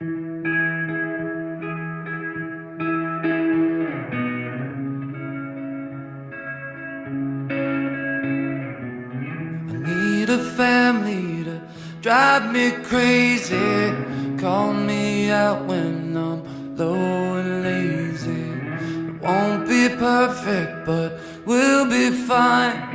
I need a family to drive me crazy. Call me out when I'm low and lazy. It won't be perfect, but we'll be fine.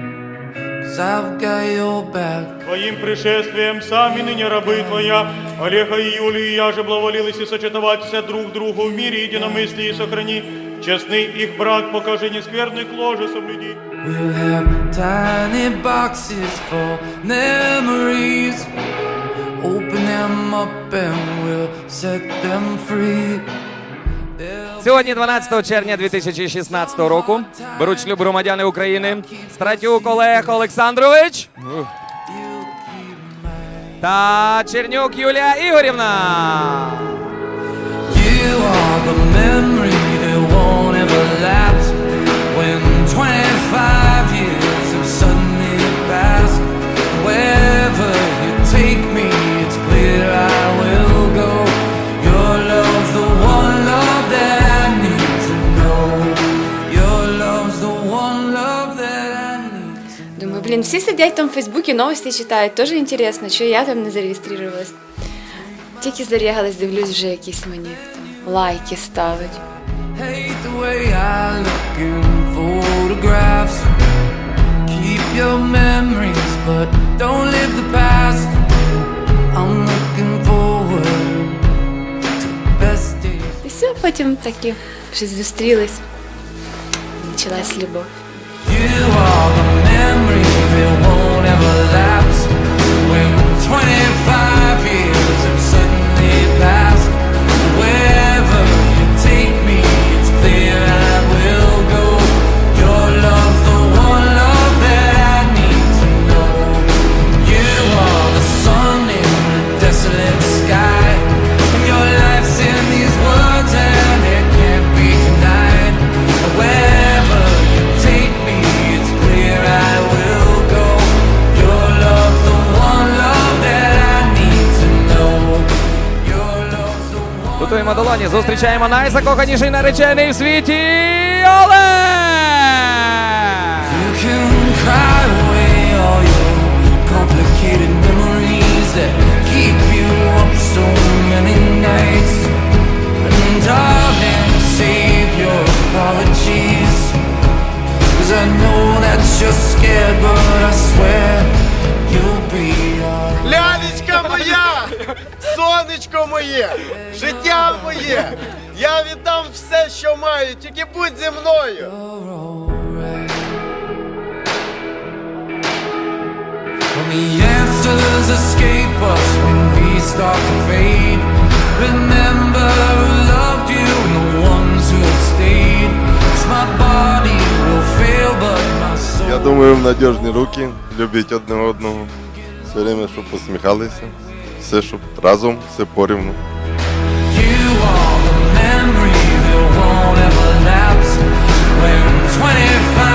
Твоим пришествием сами ныне рабы Твоя, Олега и Юлию, я же благоволились и сочетоваться друг другу в мире единомыслии и сохрани. Честный их брак, покажи нескверных ложе соблюди. We'll have tiny boxes for memories. Open them up and we'll set them free. Сьогодні, 12 червня 2016 року, беруть шлюб громадяни України Стратюк Олег Олександрович та Чернюк Юлія Ігорівна. You are the memory that won't ever lapse. блин, все сидять там в Фейсбуке, новости читають, теж інтересно, що я там не зареєструвалась. Тільки зарягалась, дивлюсь, вже якісь мені лайки ставить. Hate the way I look in photographs. Keep your memories, but don't live the past. I'm looking forward to the best days. І все, потім такі щось зустрілись. Почалась любов. You are the it won't ever last Готуємо долоні. Зустрічаємо найзакоханіший наречений в світі. Лялечка моя! Сонечко моє! Життя моє! Я віддам все, що маю, тільки будь зі мною! alright. When the answers escape us, when we start to fade, remember who loved you and the ones who have stayed. 'Cause my body will fail, but my soul. Я думаю, в надіжні руки, любіть одне одного, все время, щоб посміхалися, все, щоб разом, все порівну. You are the memory that won't ever lapse. When 25